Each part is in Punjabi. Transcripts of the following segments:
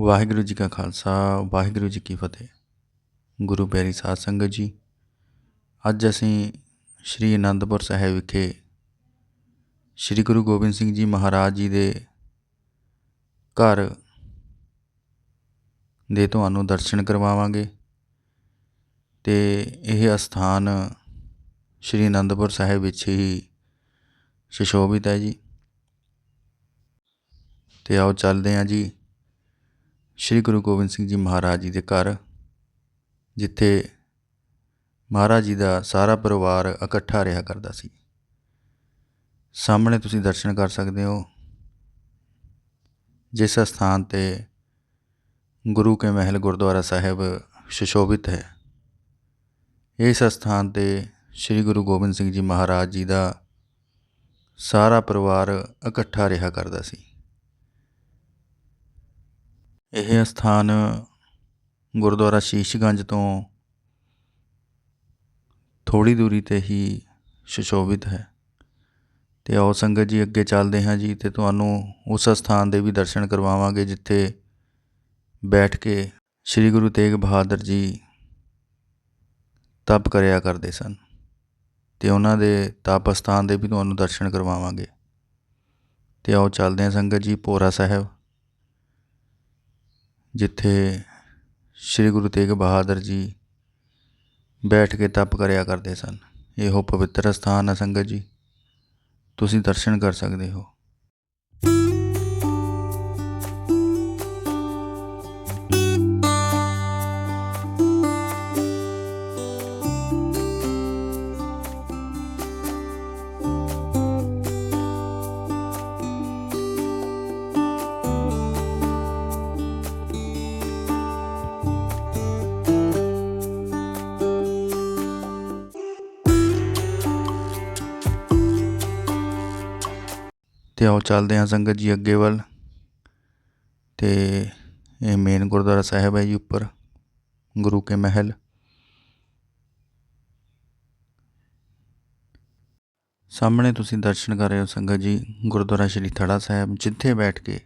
ਵਾਹਿਗੁਰੂ ਜੀ ਕਾ ਖਾਲਸਾ, ਵਾਹਿਗੁਰੂ ਜੀ ਕੀ ਫਤਿਹ। ਗੁਰੂ ਪਿਆਰੀ ਸਾਧ ਸੰਗਤ ਜੀ, ਅੱਜ ਅਸੀਂ ਸ੍ਰੀ ਅਨੰਦਪੁਰ ਸਾਹਿਬ ਵਿਖੇ ਸ੍ਰੀ ਗੁਰੂ ਗੋਬਿੰਦ ਸਿੰਘ ਜੀ ਮਹਾਰਾਜ ਜੀ ਦੇ ਘਰ ਦੇ ਤੁਹਾਨੂੰ ਦਰਸ਼ਨ ਕਰਵਾਵਾਂਗੇ ਤੇ ਇਹ ਅਸਥਾਨ ਸ੍ਰੀ ਅਨੰਦਪੁਰ ਸਾਹਿਬ ਵਿੱਚ ਹੀ ਸੁਸ਼ੋਭਿਤ ਹੈ ਜੀ। ਤੇ ਆਓ ਚੱਲਦੇ ਹਾਂ ਜੀ। ਸ੍ਰੀ ਗੁਰੂ ਗੋਬਿੰਦ ਸਿੰਘ ਜੀ ਮਹਾਰਾਜ ਜੀ ਦੇ ਘਰ, ਜਿੱਥੇ ਮਹਾਰਾਜ ਜੀ ਦਾ ਸਾਰਾ ਪਰਿਵਾਰ ਇਕੱਠਾ ਰਿਹਾ ਕਰਦਾ ਸੀ। ਸਾਹਮਣੇ ਤੁਸੀਂ ਦਰਸ਼ਨ ਕਰ ਸਕਦੇ ਹੋ। ਜਿਸ ਸਥਾਨ ਤੇ ਗੁਰੂ ਕੇ ਮਹਿਲ ਗੁਰਦੁਆਰਾ ਸਾਹਿਬ ਸੁਸ਼ੋਭਿਤ ਹੈ, ਇਸ ਸਥਾਨ ਤੇ ਸ੍ਰੀ ਗੁਰੂ ਗੋਬਿੰਦ ਸਿੰਘ ਜੀ ਮਹਾਰਾਜ ਜੀ ਦਾ ਸਾਰਾ ਪਰਿਵਾਰ ਇਕੱਠਾ ਰਿਹਾ ਕਰਦਾ ਸੀ। ਇਹ ਅਸਥਾਨ ਗੁਰਦੁਆਰਾ ਸ਼ੀਸ਼ਗੰਜ ਤੋਂ ਥੋੜੀ ਦੂਰੀ ਤੇ ਹੀ ਸੁਸ਼ੋਭਿਤ ਹੈ। ਤੇ ਆਓ ਸੰਗਤ ਜੀ, ਅੱਗੇ ਚੱਲਦੇ ਹਾਂ ਜੀ ਤੇ ਤੁਹਾਨੂੰ ਉਸ ਸਥਾਨ ਦੇ ਵੀ ਦਰਸ਼ਨ ਕਰਵਾਵਾਂਗੇ, ਜਿੱਥੇ ਬੈਠ ਕੇ ਸ੍ਰੀ ਗੁਰੂ ਤੇਗ ਬਹਾਦਰ ਜੀ ਤਪ ਕਰਿਆ ਕਰਦੇ ਸਨ ਤੇ ਉਹਨਾਂ ਦੇ ਤਪ ਸਥਾਨ ਦੇ ਵੀ ਤੁਹਾਨੂੰ ਦਰਸ਼ਨ ਕਰਵਾਵਾਂਗੇ। ਤੇ ਆਓ ਚੱਲਦੇ ਹਾਂ ਸੰਗਤ ਜੀ ਭੋਰਾ ਸਾਹਿਬ। ਜਿੱਥੇ ਸ੍ਰੀ ਗੁਰੂ ਤੇਗ ਬਹਾਦਰ ਜੀ ਬੈਠ ਕੇ ਤਪ ਕਰਿਆ ਕਰਦੇ ਸਨ। ਇਹੋ ਪਵਿੱਤਰ ਅਸਥਾਨ ਹੈ ਸੰਗਤ ਜੀ। ਤੁਸੀਂ ਦਰਸ਼ਨ ਕਰ ਸਕਦੇ ਹੋ। ਅਤੇ ਆਓ, ਚੱਲਦੇ ਹਾਂ ਸੰਗਤ ਜੀ ਅੱਗੇ ਵੱਲ। ਅਤੇ ਇਹ ਮੇਨ ਗੁਰਦੁਆਰਾ ਸਾਹਿਬ ਹੈ ਜੀ ਉੱਪਰ, ਗੁਰੂ ਕੇ ਮਹਿਲ। ਸਾਹਮਣੇ ਤੁਸੀਂ ਦਰਸ਼ਨ ਕਰ ਰਹੇ ਹੋ ਸੰਗਤ ਜੀ, ਗੁਰਦੁਆਰਾ ਸ਼੍ਰੀ ਥੜਾ ਸਾਹਿਬ, ਜਿੱਥੇ ਬੈਠ ਕੇ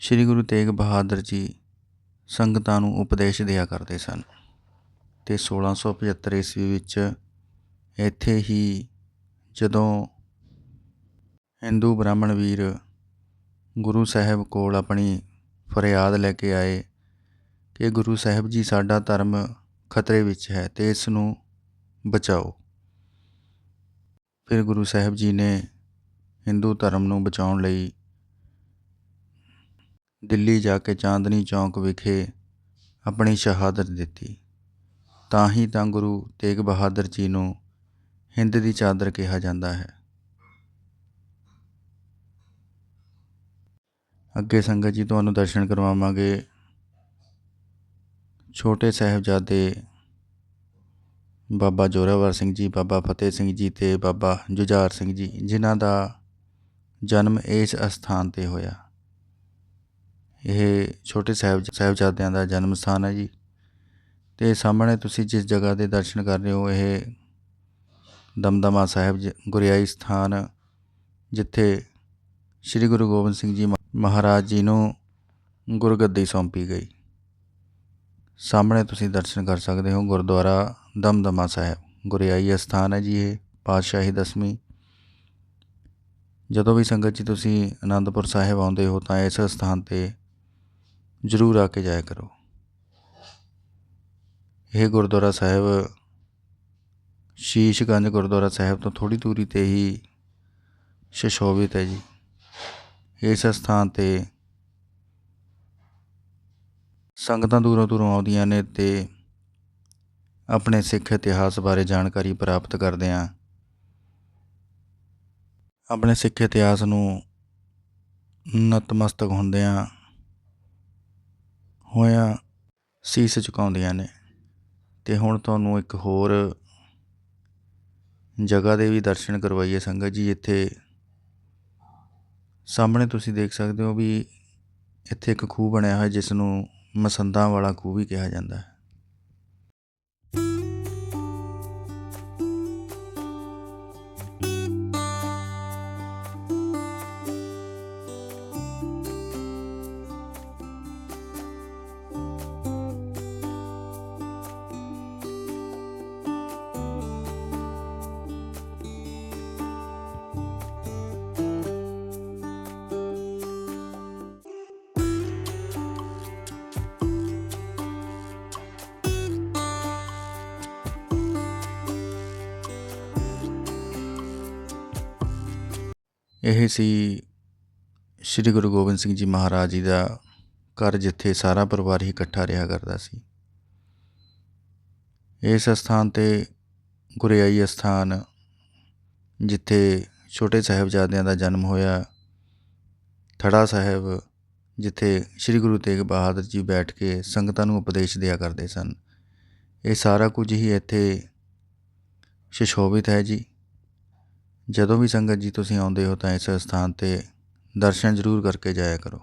ਸ੍ਰੀ ਗੁਰੂ ਤੇਗ ਬਹਾਦਰ ਜੀ ਸੰਗਤਾਂ ਨੂੰ ਉਪਦੇਸ਼ ਦਿਆ ਕਰਦੇ ਸਨ। ਤੇ 1675 ਈਸਵੀ ਵਿੱਚ ਇੱਥੇ ਹੀ ਜਦੋਂ ਹਿੰਦੂ ਬ੍ਰਾਹਮਣ ਵੀਰ ਗੁਰੂ ਸਾਹਿਬ ਕੋਲ ਆਪਣੀ ਫਰਿਆਦ ਲੈ ਕੇ ਆਏ ਕਿ ਗੁਰੂ ਸਾਹਿਬ ਜੀ ਸਾਡਾ ਧਰਮ ਖਤਰੇ ਵਿੱਚ ਹੈ ਤੇ ਇਸ ਨੂੰ ਬਚਾਓ। ਫਿਰ ਗੁਰੂ ਸਾਹਿਬ ਜੀ ਨੇ ਹਿੰਦੂ ਧਰਮ ਨੂੰ ਬਚਾਉਣ ਲਈ ਦਿੱਲੀ ਜਾ ਕੇ ਚਾਂਦਨੀ ਚੌਂਕ ਵਿਖੇ ਆਪਣੀ ਸ਼ਹਾਦਤ ਦਿੱਤੀ। ਤਾਂ ਹੀ ਤਾਂ ਗੁਰੂ ਤੇਗ ਬਹਾਦਰ ਜੀ ਨੂੰ ਹਿੰਦ ਦੀ ਚਾਦਰ ਕਿਹਾ ਜਾਂਦਾ ਹੈ। ਅੱਗੇ ਸੰਗਤ ਜੀ ਤੁਹਾਨੂੰ ਦਰਸ਼ਨ ਕਰਵਾਵਾਂਗੇ। ਛੋਟੇ ਸਾਹਿਬਜ਼ਾਦੇ ਬਾਬਾ ਜੋਰਾਵਰ ਸਿੰਘ ਜੀ, ਬਾਬਾ ਫਤਿਹ ਸਿੰਘ ਜੀ ਤੇ ਬਾਬਾ ਜੁਝਾਰ ਸਿੰਘ ਜੀ, ਜਿਨ੍ਹਾਂ ਦਾ ਜਨਮ ਇਸ ਅਸਥਾਨ ਤੇ ਹੋਇਆ। ਇਹ ਛੋਟੇ ਸਾਹਿਬ, ਸਾਹਿਬਜ਼ਾਦਿਆਂ ਦਾ ਜਨਮ ਸਥਾਨ ਹੈ ਜੀ। ਤੇ ਸਾਹਮਣੇ ਤੁਸੀਂ ਜਿਸ ਜਗ੍ਹਾ ਦੇ ਦਰਸ਼ਨ ਕਰ ਰਹੇ ਹੋ, ਇਹ ਦਮਦਮਾ ਸਾਹਿਬ ਗੁਰਿਆਈ ਸਥਾਨ, ਜਿੱਥੇ ਸ੍ਰੀ ਗੁਰੂ ਗੋਬਿੰਦ ਸਿੰਘ ਜੀ ਮਹਾਰਾਜ ਜੀ ਨੂੰ ਗੁਰਗੱਦੀ ਸੌਂਪੀ ਗਈ। ਸਾਹਮਣੇ ਤੁਸੀਂ ਦਰਸ਼ਨ ਕਰ ਸਕਦੇ ਹੋ ਗੁਰਦੁਆਰਾ ਦਮਦਮਾ ਸਾਹਿਬ। ਗੁਰਿਆਈ ਸਥਾਨ ਹੈ ਜੀ ਇਹ, ਪਾਤਸ਼ਾਹੀ ਦਸਵੀਂ। ਜਦੋਂ ਵੀ ਸੰਗਤ ਜੀ ਤੁਸੀਂ ਆਨੰਦਪੁਰ ਸਾਹਿਬ ਆਉਂਦੇ ਹੋ ਤਾਂ ਇਸ ਸਥਾਨ ਤੇ ਜ਼ਰੂਰ ਆ ਕੇ ਜਾਇਆ ਕਰੋ। ਇਹ ਗੁਰਦੁਆਰਾ ਸਾਹਿਬ ਸ਼ੀਸ਼ਗੰਜ ਗੁਰਦੁਆਰਾ ਸਾਹਿਬ ਤੋਂ ਥੋੜੀ ਦੂਰੀ ਤੇ ਹੀ ਸ਼ਸ਼ੋਭਿਤ ਹੈ ਜੀ। ਇਸ ਸਥਾਨ ਤੇ ਸੰਗਤਾਂ ਦੂਰੋਂ ਦੂਰੋਂ ਆਉਂਦੀਆਂ ਨੇ ਅਤੇ ਆਪਣੇ ਸਿੱਖ ਇਤਿਹਾਸ ਬਾਰੇ ਜਾਣਕਾਰੀ ਪ੍ਰਾਪਤ ਕਰਦੇ ਆ ਆਪਣੇ ਸਿੱਖ ਇਤਿਹਾਸ ਨੂੰ ਨਤਮਸਤਕ ਹੁੰਦੇ ਆ ਹੋਇਆ ਸੀਸ ਝੁਕਾਉਂਦੀਆਂ ਨੇ ਤੇ ਹੁਣ ਤੁਹਾਨੂੰ ਇੱਕ ਹੋਰ ਜਗ੍ਹਾ ਦੇ ਵੀ ਦਰਸ਼ਨ ਕਰਵਾਈਏ ਸੰਗਤ ਜੀ, ਇੱਥੇ ਸਾਹਮਣੇ ਤੁਸੀਂ ਦੇਖ ਸਕਦੇ ਹੋ ਵੀ ਇੱਥੇ ਇੱਕ ਖੂਹ ਬਣਿਆ ਹੋਇਆ ਜਿਸ ਨੂੰ ਮਸੰਦਾਂ ਵਾਲਾ ਖੂਹ ਵੀ ਕਿਹਾ ਜਾਂਦਾ ਹੈ। ਇਹ ਸੀ ਸ੍ਰੀ ਗੁਰੂ ਗੋਬਿੰਦ ਸਿੰਘ ਜੀ ਮਹਾਰਾਜ ਜੀ ਦਾ ਘਰ, ਜਿੱਥੇ ਸਾਰਾ ਪਰਿਵਾਰ ਹੀ ਇਕੱਠਾ ਰਿਹਾ ਕਰਦਾ ਸੀ। ਇਸ ਸਥਾਨ 'ਤੇ ਗੁਰਿਆਈ ਅਸਥਾਨ, ਜਿੱਥੇ ਛੋਟੇ ਸਾਹਿਬਜ਼ਾਦਿਆਂ ਦਾ ਜਨਮ ਹੋਇਆ, ਥੜਾ ਸਾਹਿਬ, ਜਿੱਥੇ ਸ੍ਰੀ ਗੁਰੂ ਤੇਗ ਬਹਾਦਰ ਜੀ ਬੈਠ ਕੇ ਸੰਗਤਾਂ ਨੂੰ ਉਪਦੇਸ਼ ਦਿਆ ਕਰਦੇ ਸਨ। ਇਹ ਸਾਰਾ ਕੁਝ ਹੀ ਇੱਥੇ ਸੁਸ਼ੋਭਿਤ ਹੈ ਜੀ। ਜਦੋਂ ਵੀ ਸੰਗਤ ਜੀ ਤੁਸੀਂ ਆਉਂਦੇ ਹੋ ਤਾਂ ਇਸ ਅਸਥਾਨ 'ਤੇ ਦਰਸ਼ਨ ਜ਼ਰੂਰ ਕਰਕੇ ਜਾਇਆ ਕਰੋ।